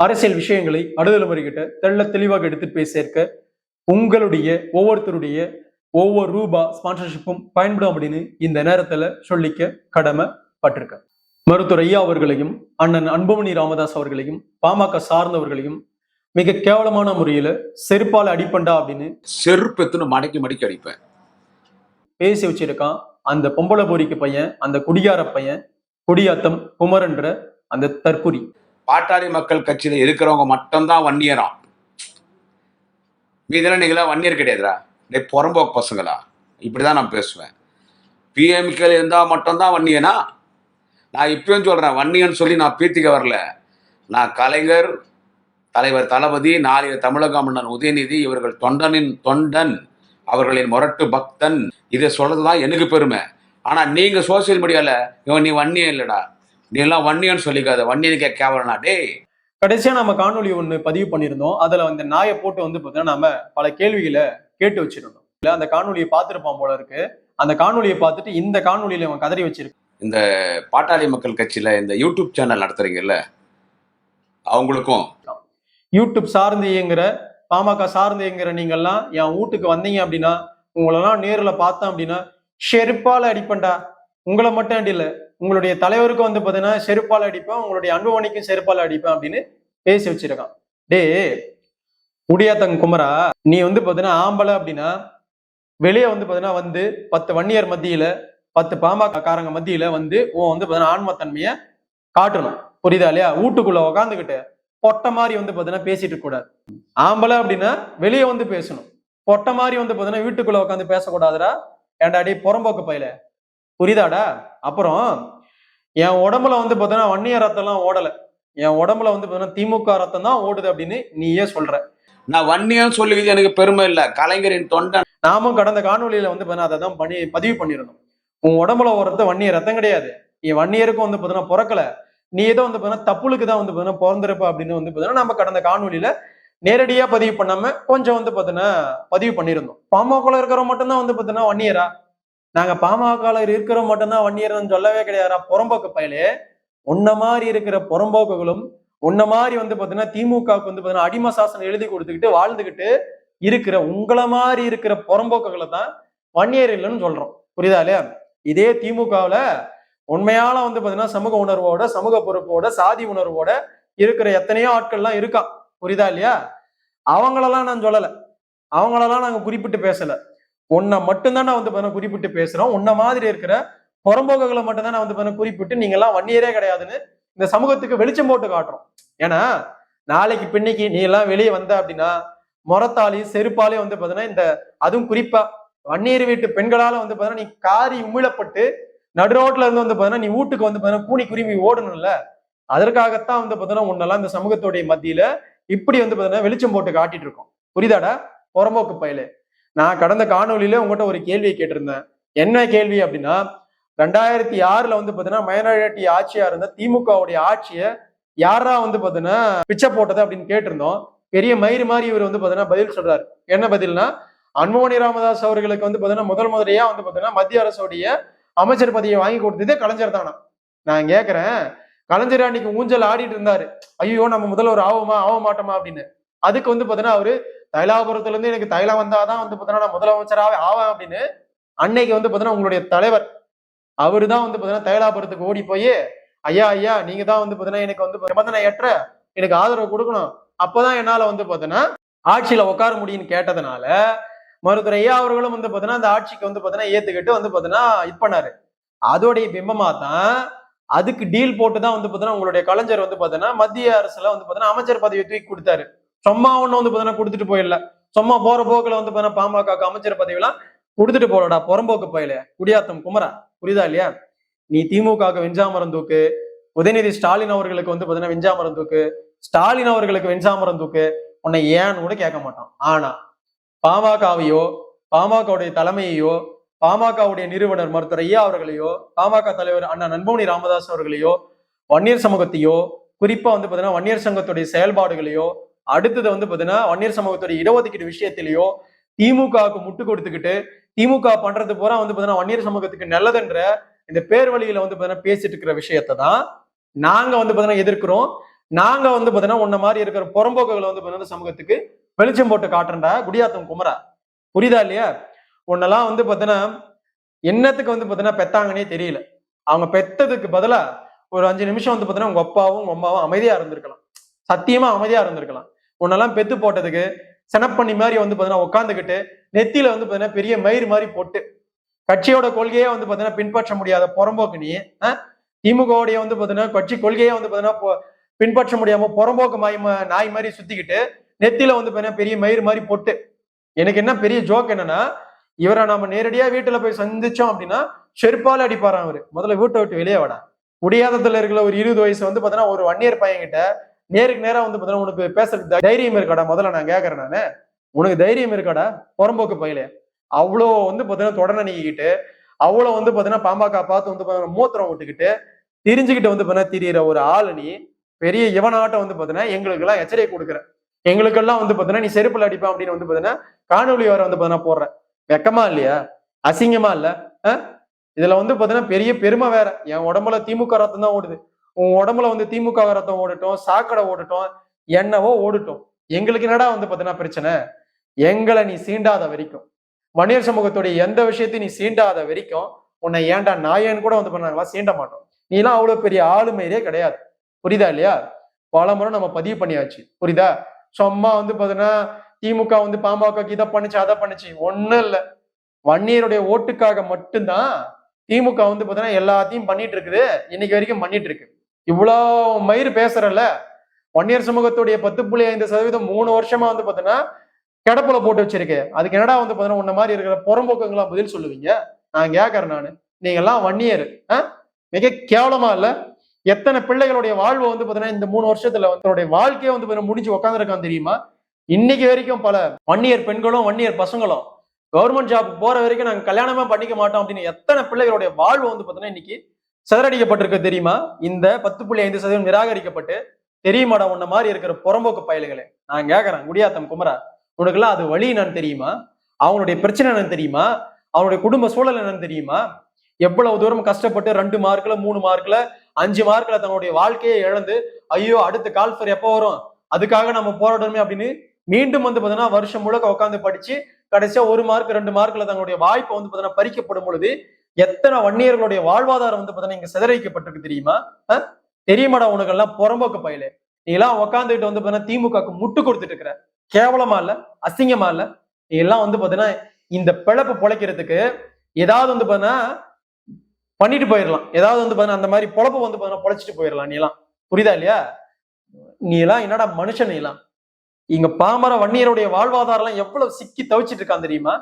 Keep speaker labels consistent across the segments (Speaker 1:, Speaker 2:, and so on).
Speaker 1: அரசியல் விஷயங்களை அடுதலைமுறைகிட்ட தெள்ள தெளிவாக எடுத்துட்டு போய் சேர்க்க உங்களுடைய ஒவ்வொருத்தருடைய ஒவ்வொரு ரூபா ஸ்பான்சர்ஷிப்பும் பயன்படும் அப்படின்னு இந்த நேரத்துல சொல்லிக்க கடமைப்பட்டிருக்கேன் மருத்துவர் ஐயா அவர்களையும் அண்ணன் அன்புமணி ராமதாஸ் அவர்களையும் பாமக சார்ந்தவர்களையும் மிக கேவலமான முறையில செருப்பால அடிப்பண்டா அப்படின்னு
Speaker 2: செருப்பெத்துன்னு மடக்கி மடக்கி அடிப்பேன்.
Speaker 1: பேசி வச்சிருக்கான் அந்த பொம்பளை பொறிக்கு பையன் அந்த குடியார பையன் குடியாத்தம் குமரன்ற அந்த தற்குறி
Speaker 2: பாட்டாளி மக்கள் கட்சியில் இருக்கிறவங்க மட்டும்தான் வன்னியராம். மீதெல்லாம் நீங்களா வன்னியர் கிடையாதுடா. டே புறம்போக்கு பசங்களா? இப்படி தான் நான் பேசுவேன். பிஎம்கேல இருந்தால் மட்டும்தான் வன்னியனா? நான் இப்பயும் சொல்கிறேன் வன்னியன் சொல்லி நான் பீத்திக்க வரல. நான் கலைஞர் தலைவர் தளபதி நாளைய தமிழக மன்னன் உதயநிதி இவர்கள் தொண்டனின் தொண்டன் அவர்களின் முரட்டு பக்தன். இதை சொல்றதுதான் எனக்கு பெருமை. ஆனால் நீங்கள் சோசியல் மீடியாவில் இவன் நீ வன்னியன் இல்லைடா. நீ எல்லாம் வன்னியன்னு சொல்லிக்காத. வன்னியனுக்கே கேவலனா? டேய்.
Speaker 1: கடைசியா நம்ம காணொளி ஒண்ணு பதிவு பண்ணியிருந்தோம். அதுல அந்த நாயை போட்டு வந்து பார்த்தீங்கன்னா நாம பல கேள்விகளை கேட்டு வச்சிருந்தோம். இல்ல அந்த காணொலியை பார்த்திருப்பான் போல இருக்கு. அந்த காணொலியை பார்த்துட்டு இந்த காணொலியில அவன் கதறி வச்சிருக்கான்.
Speaker 2: இந்த பாட்டாளி மக்கள் கட்சியில இந்த யூடியூப் சேனல் நடத்துறீங்கல்ல அவங்களுக்கும்.
Speaker 1: யூடியூப் சார்ந்து இயங்குற பாமக சார்ந்து இயங்குற நீங்கெல்லாம் என் வீட்டுக்கு வந்தீங்க அப்படின்னா உங்களெல்லாம் நேர்ல பார்த்தேன் அப்படின்னா செருப்பால அடிப்பேன்டா. உங்களை மட்டும் அடியில உங்களுடைய தலைவருக்கும் வந்து பார்த்தீங்கன்னா செருப்பால் அடிப்பேன் உங்களுடைய அன்புமணிக்கும் செருப்பால் அடிப்பேன் அப்படின்னு பேசி வச்சிருக்கான். டேய் முடியாத்தங்க குமரா நீ வந்து பார்த்தீங்கன்னா ஆம்பளை அப்படின்னா வெளியே வந்து பார்த்தீங்கன்னா வந்து பத்து வன்னியர் மத்தியில பத்து பாமக காரங்க மத்தியில வந்து உன் வந்து பார்த்தீங்கன்னா ஆன்மத்தன்மையை காட்டணும். புரியுதா இல்லையா? வீட்டுக்குள்ள உக்காந்துக்கிட்டு பொட்டை மாதிரி வந்து பார்த்தீங்கன்னா பேசிட்டு கூடாது. ஆம்பளை அப்படின்னா வெளியே வந்து பேசணும். பொட்டை மாதிரி வந்து பார்த்தீங்கன்னா வீட்டுக்குள்ள உட்காந்து பேசக்கூடாதுடா. ஏன்டா டேய் புறம்போக்கு பையில. புரியுதாடா? அப்புறம் என் உடம்புல வந்து பார்த்தீங்கன்னா வன்னிய ரத்தம்லாம் ஓடல. என் உடம்புல வந்து பார்த்தீங்கன்னா திமுக ரத்தம் தான் ஓடுது அப்படின்னு நீயே சொல்ற.
Speaker 2: நான் வன்னியன்னு சொல்லிக்கிறது எனக்கு பெருமை இல்லை. கலைஞரின் தொண்டன்.
Speaker 1: நாமும் கடந்த காணொலியில வந்து பார்த்தீங்கன்னா அதை தான் பண்ணி பதிவு பண்ணியிருந்தோம். உன் உடம்புல ஓடுறது வன்னிய ரத்தம் கிடையாது. என் வன்னியருக்கும் வந்து பார்த்தீங்கன்னா பிறக்கல. நீ ஏதோ வந்து பார்த்தீங்கன்னா தப்புளுக்கு தான் வந்து பார்த்தீங்கன்னா பிறந்திருப்ப அப்படின்னு வந்து பார்த்தீங்கன்னா நம்ம கடந்த காணொலியில நேரடியா பதிவு பண்ணாம கொஞ்சம் வந்து பார்த்தீங்கன்னா பதிவு பண்ணியிருந்தோம். பாமகல இருக்கிறவங்க மட்டும்தான் வந்து பார்த்தீங்கன்னா வன்னியரா? நாங்க பாமகல இருக்கிற மட்டும்தான் வன்னியர்னு சொல்லவே கிடையாதுடா புறம்போக்கு பயலே. உன்ன மாதிரி இருக்கிற புறம்போக்குகளும் உன்ன மாதிரி வந்து பார்த்தீங்கன்னா திமுகவுக்கு வந்து பார்த்தீங்கன்னா அடிம சாசனம் எழுதி கொடுத்துக்கிட்டு வாழ்ந்துகிட்டு இருக்கிற உங்களை மாதிரி இருக்கிற புறம்போக்குகளை தான் வன்னியர் இல்லைன்னு சொல்றோம். புரியுதா இல்லையா? இதே திமுகவுல உண்மையால வந்து பாத்தீங்கன்னா சமூக உணர்வோட சமூக பொறுப்போட சாதி உணர்வோட இருக்கிற எத்தனையோ ஆட்கள்லாம் இருக்கான் புரியுதா இல்லையா? அவங்களெல்லாம் நான் சொல்லலை. அவங்களெல்லாம் நாங்க குறிப்பிட்டு பேசல. உன்னை மட்டும்தான் நான் வந்து பாத்தீங்கன்னா குறிப்பிட்டு பேசுறோம். உன்ன மாதிரி இருக்கிற புறம்போக்குகளை மட்டும்தான் நான் வந்து பாத்தீங்கன்னா குறிப்பிட்டு நீங்க எல்லாம் வன்னியரே கிடையாதுன்னு இந்த சமூகத்துக்கு வெளிச்சம் போட்டு காட்டுறோம். ஏன்னா நாளைக்கு பின்னைக்கு நீ எல்லாம் வெளியே வந்த அப்படின்னா முறத்தாலி செருப்பாலே வந்து பாத்தீங்கன்னா இந்த அதுவும் குறிப்பா வன்னியர் வீட்டு பெண்களால வந்து பாத்தீங்கன்னா நீ காரி உமிழப்பட்டு நடுரோட்ல இருந்து வந்து பாத்தீங்கன்னா நீ வீட்டுக்கு வந்து பாத்தீங்கன்னா கூனி குருவி ஓடணும்ல. அதற்காகத்தான் வந்து பாத்தீங்கன்னா உன்னெல்லாம் இந்த சமூகத்துடைய மத்தியில இப்படி வந்து பாத்தீங்கன்னா வெளிச்சம் போட்டு காட்டிட்டு இருக்கோம். புரிதாடா புறம்போக்கு பயலே. நான் கடந்த காணொலியில உங்கள்கிட்ட ஒரு கேள்வியை கேட்டிருந்தேன். என்ன கேள்வி அப்படின்னா ரெண்டாயிரத்தி ஆறுல வந்து பாத்தீங்கன்னா மைனாரிட்டி ஆட்சியா இருந்த திமுகவுடைய ஆட்சியை யாரா வந்து பாத்தீங்கன்னா பிச்சை போட்டது அப்படின்னு கேட்டிருந்தோம். பெரிய மயிறு மாதிரி இவர் வந்து பாத்தீங்கன்னா பதில் சொல்றாரு. என்ன பதில்னா அன்புமணி ராமதாஸ் அவர்களுக்கு வந்து பாத்தீங்கன்னா முதல் முதலையா வந்து பாத்தீங்கன்னா மத்திய அரசுடைய அமைச்சர் பதவியை வாங்கி கொடுத்ததே கலைஞர் தானா? நான் கேட்கிறேன் கலைஞர் அன்னைக்கு ஊஞ்சல் ஆடிட்டு இருந்தாரு. ஐயோ நம்ம முதல்வர் ஆவோமா ஆக மாட்டோமா அப்படின்னு. அதுக்கு வந்து பாத்தீங்கன்னா அவரு தைலாபுரத்துல இருந்து எனக்கு தைலம் வந்தாதான் வந்து பாத்தீங்கன்னா நான் முதலமைச்சராகவே ஆவேன் அப்படின்னு அன்னைக்கு வந்து பாத்தீங்கன்னா உங்களுடைய தலைவர் அவரு தான் வந்து பாத்தீங்கன்னா தைலாபுரத்துக்கு ஓடி போய் ஐயா ஐயா நீங்க தான் வந்து பாத்தீங்கன்னா எனக்கு வந்து நிபந்தனை ஏற்ற எனக்கு ஆதரவு கொடுக்கணும் அப்பதான் என்னால வந்து பாத்தீங்கன்னா ஆட்சியில உட்கார முடியும்னு கேட்டதுனால மருத்துவர் ஐயா அவர்களும் வந்து பாத்தீங்கன்னா அந்த ஆட்சிக்கு வந்து பாத்தீங்கன்னா ஏத்துக்கிட்டு வந்து பாத்தீங்கன்னா இது பண்ணாரு அதோடைய பிம்பமா தான் அதுக்கு டீல் போட்டு தான் வந்து பாத்தீங்கன்னா உங்களுடைய கலைஞர் வந்து பாத்தீங்கன்னா மத்திய அரசுல வந்து பாத்தீங்கன்னா அமைச்சர் பதவியை தூக்கி கொடுத்தாரு சும்மா ஒண்ணு வந்து பாத்தீங்கன்னா கொடுத்துட்டு போயிடல. சும்மா போற போக்குல வந்து பாத்தீங்கன்னா பாமக அமைச்சர் பதவியெல்லாம் கொடுத்துட்டு போலடா புறம்போக்கு பயில. குடியாத்தம் குமரா புரியுதா இல்லையா? நீ திமுக வெஞ்சாமரம் தூக்கு. உதயநிதி ஸ்டாலின் அவர்களுக்கு வந்து பாத்தீங்கன்னா வெஞ்சாமரம் தூக்கு. ஸ்டாலின் அவர்களுக்கு வெஞ்சாமரம் தூக்கு. உன்னை ஏன்னு கூட கேட்க மாட்டான். ஆனா பாமகவையோ பாமகவுடைய தலைமையையோ பாமகவுடைய நிறுவனர் மருத்துவர் ஐயா அவர்களையோ பாமக தலைவர் அண்ணா நண்பமணி ராமதாஸ் அவர்களையோ வன்னியர் சமூகத்தையோ குறிப்பா வந்து பாத்தீங்கன்னா வன்னியர் சங்கத்துடைய செயல்பாடுகளையோ அடுத்தது வந்து பாத்தீங்கன்னா வன்னியர் சமூகத்துடைய இடஒதுக்கீடு விஷயத்திலேயோ திமுகவுக்கு முட்டு கொடுத்துக்கிட்டு திமுக பண்றது பூரா வந்து பாத்தீங்கன்னா வன்னியர் சமூகத்துக்கு நல்லதுன்ற இந்த பேர் வழியில வந்து பாத்தீங்கன்னா பேசிட்டு இருக்கிற விஷயத்தை தான் நாங்க வந்து பாத்தீங்கன்னா எதிர்க்கிறோம். நாங்க வந்து பாத்தீங்கன்னா உன்ன மாதிரி இருக்கிற புறம்போக்குகளை வந்து பாத்தீங்கன்னா சமூகத்துக்கு வெளிச்சம் போட்டு காட்டுறா குடியாத்தம் குமரா. புரியுதா இல்லையா? உன்னெல்லாம் வந்து பாத்தீங்கன்னா என்னத்துக்கு வந்து பாத்தீங்கன்னா பெத்தாங்கன்னே தெரியல. அவங்க பெத்ததுக்கு பதிலா ஒரு அஞ்சு நிமிஷம் வந்து பாத்தீங்கன்னா உங்க அப்பாவும் உங்க அம்மாவும் அமைதியா இருந்திருக்கலாம். சத்தியமா அமைதியா இருந்திருக்கலாம். உன்னெல்லாம் பெத்து போட்டதுக்கு செனப்பண்ணி மாதிரி வந்து பார்த்தீங்கன்னா உட்காந்துக்கிட்டு நெத்தியில வந்து பார்த்தீங்கன்னா பெரிய மயிர் மாதிரி போட்டு கட்சியோட கொள்கையே வந்து பார்த்தீங்கன்னா பின்பற்ற முடியாத புறம்போக்கு நீ ஆ? திமுகவுடைய வந்து பார்த்தீங்கன்னா கட்சி கொள்கையே வந்து பார்த்தீங்கன்னா பின்பற்ற முடியாம புறம்போக்கு மாய் நாய் மாதிரி சுத்திக்கிட்டு நெத்தியில வந்து பார்த்தீங்கன்னா பெரிய மயிறு மாதிரி போட்டு. எனக்கு என்ன பெரிய ஜோக் என்னன்னா இவரை நம்ம நேரடியா வீட்டுல போய் சந்திச்சோம் அப்படின்னா செருப்பால அடிப்பாரான் அவரு. முதல்ல வீட்டை விட்டு வெளியே வாடா. முடியாததுல இருக்கிற ஒரு இருபது வயசு வந்து பாத்தீங்கன்னா ஒரு வன்னியர் பையன் கிட்ட நேருக்கு நேராக வந்து பார்த்தீங்கன்னா உனக்கு பேசுறது தைரியம் இருக்காடா முதல்ல நான் கேட்கறேன் நான் உனக்கு தைரியம் இருக்காடா புறம்போக்கு பயிலே அவ்வளோ வந்து பார்த்தீங்கன்னா தொடர்ந்து நீக்கிக்கிட்டு அவ்வளோ வந்து பார்த்தீங்கன்னா பாமக பார்த்து வந்து பார்த்தீங்கன்னா மூத்திரம் விட்டுக்கிட்டு திரிஞ்சுக்கிட்டு வந்து பார்த்தீங்கன்னா திரியிற ஒரு ஆள் நீ பெரிய இவனாட்டம் வந்து பார்த்தீங்கன்னா எங்களுக்கு எல்லாம் எச்சரிக்கை கொடுக்குற எங்களுக்கெல்லாம் வந்து பார்த்தீங்கன்னா நீ செருப்பில் அடிப்பேன் அப்படின்னு வந்து பார்த்தீங்கன்னா காணொலி வர வந்து பாத்தீங்கன்னா போடுற வெக்கமா இல்லையா அசிங்கமா இல்லை இதுல வந்து பார்த்தீங்கன்னா பெரிய பெருமை வேற என் உடம்புல திமுக ரத்தம் தான் ஓடுது உன் உடம்புல வந்து திமுக ரத்தம் ஓடட்டும் சாக்கடை ஓடட்டும் என்னவோ ஓடட்டும். எங்களுக்கு என்னடா வந்து பார்த்தீங்கன்னா பிரச்சனை? எங்களை நீ சீண்டாத வரைக்கும். மனிதர் சமூகத்துடைய எந்த விஷயத்தையும் நீ சீண்டாத வரைக்கும் உன்னை ஏன்டா நாயன்னு கூட வந்து பண்ணாங்களா? சீண்ட மாட்டோம். நீலாம் அவ்வளவு பெரிய ஆளுமையிலே கிடையாது. புரியுதா இல்லையா? பல முறை நம்ம பதிவு பண்ணியாச்சு. புரியுதா? சும்மா வந்து பார்த்தீங்கன்னா திமுக வந்து பாமக இதை பண்ணுச்சு அதை பண்ணுச்சு. ஒண்ணும் இல்லை. வன்னியருடைய ஓட்டுக்காக மட்டும்தான் திமுக வந்து பார்த்தீங்கன்னா எல்லாத்தையும் பண்ணிட்டு இருக்குது. இன்னைக்கு வரைக்கும் பண்ணிட்டு இருக்கு. இவ்வளோ மயிர் பேசுறல இயர் சமூகத்துடைய பத்து புள்ளி ஐந்து சதவீதம் மூணு வருஷமா வந்து பார்த்தீங்கன்னா கிடப்புல போட்டு வச்சிருக்கு. அதுக்கு என்னடா வந்து பார்த்தீங்கன்னா உன்ன மாதிரி இருக்கிற புறம்போக்குங்களா பதில் சொல்லுவீங்க? நான் கேட்கறேன் நான். நீங்கெல்லாம் ஒன் இயர் ஆ? மிக கேவலமா இல்லை. எத்தனை பிள்ளைகளுடைய வாழ்வு வந்து பார்த்தீங்கன்னா இந்த மூணு வருஷத்துல வந்து தன்னுடைய வாழ்க்கையை வந்து முடிஞ்சு உட்காந்துருக்கான் தெரியுமா? இன்னைக்கு வரைக்கும் பல வன்னியர் பெண்களும் வன்னியர் பசங்களும் கவர்மெண்ட் ஜாப் போற வரைக்கும் நாங்கள் கல்யாணமே பண்ணிக்க மாட்டோம் அப்படின்னு எத்தனை பிள்ளைகளுடைய வாழ்வு வந்து பார்த்தீங்கன்னா இன்னைக்கு சிதறடிக்கப்பட்டிருக்கு தெரியுமா? இந்த பத்து புள்ளி ஐந்து சதவீதம் நிராகரிக்கப்பட்டு தெரியுமாடா உன்ன மாதிரி இருக்கிற புறம்போக்கு பயல்களே? நான் கேட்கறேன் குடியாத்தம் குமரா உனக்கெல்லாம் அது வழி என்னன்னு தெரியுமா? அவனுடைய பிரச்சனை என்னன்னு தெரியுமா? அவனுடைய குடும்ப சூழல் என்னன்னு தெரியுமா? எவ்வளவு தூரம் கஷ்டப்பட்டு ரெண்டு மார்க்ல மூணு மார்க்ல அஞ்சு மார்க்ல தன்னுடைய வாழ்க்கையை இழந்து ஐயோ அடுத்த கால்ஃபர் எப்போ வரும்? அதுக்காக நம்ம போராடணுமே அப்படின்னு மீண்டும் வந்து பார்த்தீங்கன்னா வருஷம் முழுக்க உட்காந்து படிச்சு கடைசியா ஒரு மார்க் ரெண்டு மார்க்ல தங்களுடைய வாய்ப்பை வந்து பார்த்தீங்கன்னா பறிக்கப்படும் பொழுது எத்தனை வன்னியர்களுடைய வாழ்வாதாரம் வந்து பாத்தீங்கன்னா இங்க சிதறிக்கப்பட்டிருக்கு தெரியுமா? தெரியுமாடா உனக்கு எல்லாம் புறம்போக்கு பயில. நீ எல்லாம் உட்காந்துட்டு வந்து பாத்தீங்கன்னா திமுகக்கு முட்டு கொடுத்துட்டு இருக்கிற. கேவலமா இல்ல? அசிங்கமா இல்ல? நீ எல்லாம் வந்து பாத்தீங்கன்னா இந்த பிழப்பு பொழைக்கிறதுக்கு ஏதாவது வந்து பாத்தீங்கன்னா பண்ணிட்டு போயிடலாம் ஏதாவது வந்து பாத்தீங்கன்னா அந்த மாதிரி பொழப்பு வந்து பாத்தீங்கன்னா பொழைச்சிட்டு போயிடலாம் நீ எல்லாம் புரியுதா இல்லையா? நீ எல்லாம் என்னடா மனுஷன் நீ எல்லாம் இங்க பாமர வன்னியருடைய வாழ்வாதாரம் எல்லாம் எவ்வளவு சிக்கி தவிச்சிட்டு இருக்கான் தெரியுமா?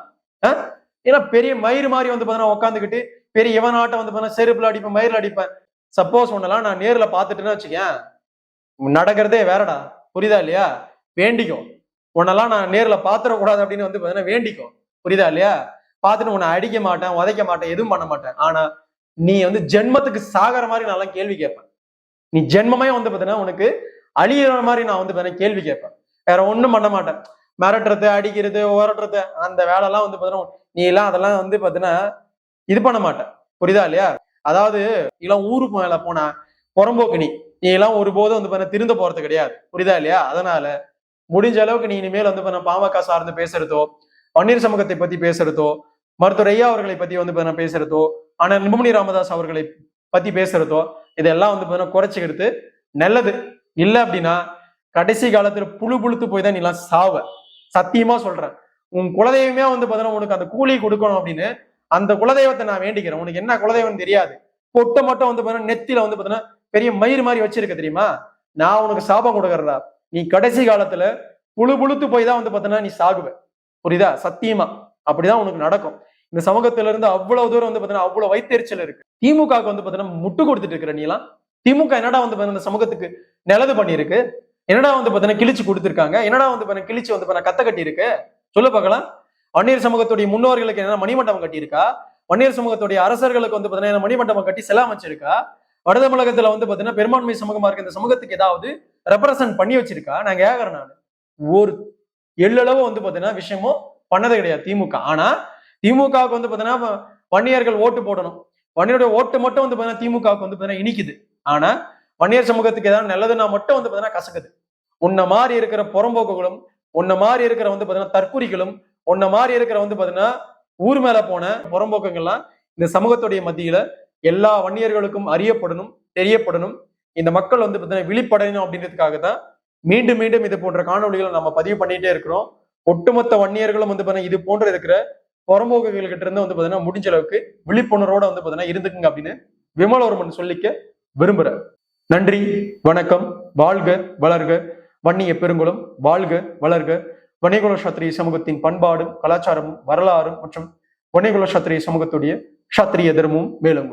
Speaker 1: ஏன்னா பெரிய மயிறு மாதிரி வந்து பார்த்தீங்கன்னா உட்காந்துக்கிட்டு பெரிய இவனாட்டம் வந்து பார்த்தீங்கன்னா செருப்புல அடிப்பேன் மயிரில் அடிப்பேன். சப்போஸ் உன்னெல்லாம் நான் நேரில் பார்த்துட்டேன்னு வச்சுக்கேன். நடக்கிறதே வேறடா. புரியுதா இல்லையா? வேண்டிக்கும். உன்னெல்லாம் நான் நேர்ல பார்த்துடக்கூடாது அப்படின்னு வந்து பாத்தீங்கன்னா வேண்டிக்கும். புரியுதா இல்லையா? பார்த்துட்டு உன்னை அடிக்க மாட்டேன் உதைக்க மாட்டேன் எதுவும் பண்ண மாட்டேன். ஆனா நீ வந்து ஜென்மத்துக்கு சாகிற மாதிரி நான் எல்லாம் கேள்வி கேட்பேன். நீ ஜென்மமே வந்து பாத்தீங்கன்னா உனக்கு அழியிற மாதிரி நான் வந்து பார்த்தீங்கன்னா கேள்வி கேட்பேன். வேற ஒன்றும் பண்ண மாட்டேன். மிரட்டுறது அடிக்கிறது உரட்டுறது அந்த வேலைலாம் வந்து பார்த்தீங்கன்னா நீ எல்லாம் அதெல்லாம் வந்து பாத்தீங்கன்னா இது பண்ண மாட்டேன். புரியுதா இல்லையா? அதாவது எல்லாம் ஊருக்கு மேல போனா புறம்போக்கு நீ நீ எல்லாம் ஒருபோதும் வந்து பாத்தீங்கன்னா திருந்த போறது கிடையாது. புரியுதா இல்லையா? அதனால முடிஞ்ச அளவுக்கு நீ இனிமேல் வந்து பண்ண பாமக சார்ந்து பேசுறதோ பன்னீர் சமூகத்தை பத்தி பேசுறதோ மருத்துவர் ஐயா அவர்களை பத்தி வந்து பாத்தீங்கன்னா பேசுறதோ ஆனா நிபுணி ராமதாஸ் அவர்களை பத்தி பேசுறதோ இதெல்லாம் வந்து பாத்தீங்கன்னா குறைச்சிக்கிறது நல்லது. இல்ல அப்படின்னா கடைசி காலத்துல புழு புழுத்து போய் தான் நீ எல்லாம் சாவ. சத்தியமா சொல்றேன். உன் குலதெய்வமே வந்து பார்த்தீங்கன்னா உனக்கு அந்த கூலி கொடுக்கணும் அப்படின்னு அந்த குலதெய்வத்தை நான் வேண்டிக்கிறேன் உனக்கு என்ன குலதெய்வம் தெரியாது பொட்டை மட்டும் வந்து பார்த்தீங்கன்னா நெத்தியில வந்து பார்த்தீங்கன்னா பெரிய மயிர் மாதிரி வச்சிருக்க தெரியுமா நான் உனக்கு சாபம் கொடுக்கறதா நீ கடைசி காலத்துல புழு புழுத்து போய் தான் வந்து பார்த்தீங்கன்னா நீ சாகுவ புரியுதா சத்தியமா அப்படிதான் உனக்கு நடக்கும் இந்த சமூகத்துல இருந்து அவ்வளவு தூரம் வந்து பார்த்தீங்கன்னா அவ்வளவு வைத்தெரிச்சல் இருக்கு திமுகவுக்கு வந்து பார்த்தீங்கன்னா முட்டு கொடுத்துட்டு இருக்கிற நீலாம் திமுக என்னடா வந்து பார்த்தீங்கன்னா இந்த சமூகத்துக்கு நிலது பண்ணியிருக்கு என்னடா வந்து பாத்தீங்கன்னா கிழிச்சு கொடுத்துருக்காங்க என்னடா வந்து பார்த்தீங்கன்னா கிழிச்சு வந்து பார்த்தீங்கன்னா கத்த கட்டி இருக்கு சொல்லு பார்க்கலாம். வன்னியர் சமூகத்துடைய முன்னோர்களுக்கு என்ன மணிமண்டபம் கட்டியிருக்கா? வன்னியர் சமூகத்துடைய அரசர்களுக்கு வந்து பாத்தீங்கன்னா மணிமண்டபம் கட்டி செல அமைச்சிருக்கா வட தமிழகத்துல வந்து பாத்தீங்கன்னா பெரும்பான்மை சமூகமா இருக்க இந்த சமூகத்துக்கு ஏதாவது ரெப்ரசன்ட் பண்ணி வச்சிருக்கா? நான் கேக்குறேன் நான். ஒரு எள்ளளவு வந்து பாத்தீங்கன்னா விஷயமும் பண்ணதே கிடையாது திமுக. ஆனா திமுகவுக்கு வந்து பாத்தீங்கன்னா வன்னியர்கள் ஓட்டு போடணும். வன்னியருடைய ஓட்டு மட்டும் வந்து பாத்தீங்கன்னா திமுகவுக்கு வந்து பாத்தீங்கன்னா இனிக்குது. ஆனா வன்னியர் சமூகத்துக்கு ஏதாவது நல்லதுன்னா மட்டும் வந்து பாத்தீங்கன்னா கசக்குது. உன்ன மாதிரி இருக்கிற புறம்போக்குகளும் உன்ன மாதிரி இருக்கிற வந்து பாத்தீங்கன்னா தற்குறிகளும் உன்ன மாதிரி இருக்கிற வந்து பாத்தீங்கன்னா ஊர் மேல போன புறம்போக்கங்கள்லாம் இந்த சமூகத்துடைய மத்தியில எல்லா வன்னியர்களுக்கும் அறியப்படணும் தெரியப்படணும். இந்த மக்கள் வந்து பாத்தீங்கன்னா விழிப்படையணும் அப்படின்றதுக்காக தான் மீண்டும் மீண்டும் இது போன்ற காணொளிகளை நம்ம பதிவு பண்ணிட்டே இருக்கிறோம். ஒட்டுமொத்த வன்னியர்களும் வந்து பாத்தீங்கன்னா இது போன்ற இருக்கிற புறம்போக்குகள்கிட்ட இருந்து வந்து பாத்தீங்கன்னா முடிஞ்ச அளவுக்கு விழிப்புணர்வோட வந்து பாத்தீங்கன்னா இருந்துக்குங்க அப்படின்னு விமலவர்மன் சொல்லிக்க விரும்புறேன் நன்றி வணக்கம் வாழ்க வளர்க. வன்னிய பெருங்குளம் வாழ்க வளர்க. வணிகுல சத்திரிய சமூகத்தின் பண்பாடும் கலாச்சாரமும் வரலாறும் மற்றும் வணிகுல சத்திரிய சமூகத்துடைய சத்திரிய தர்மமும் மேலும்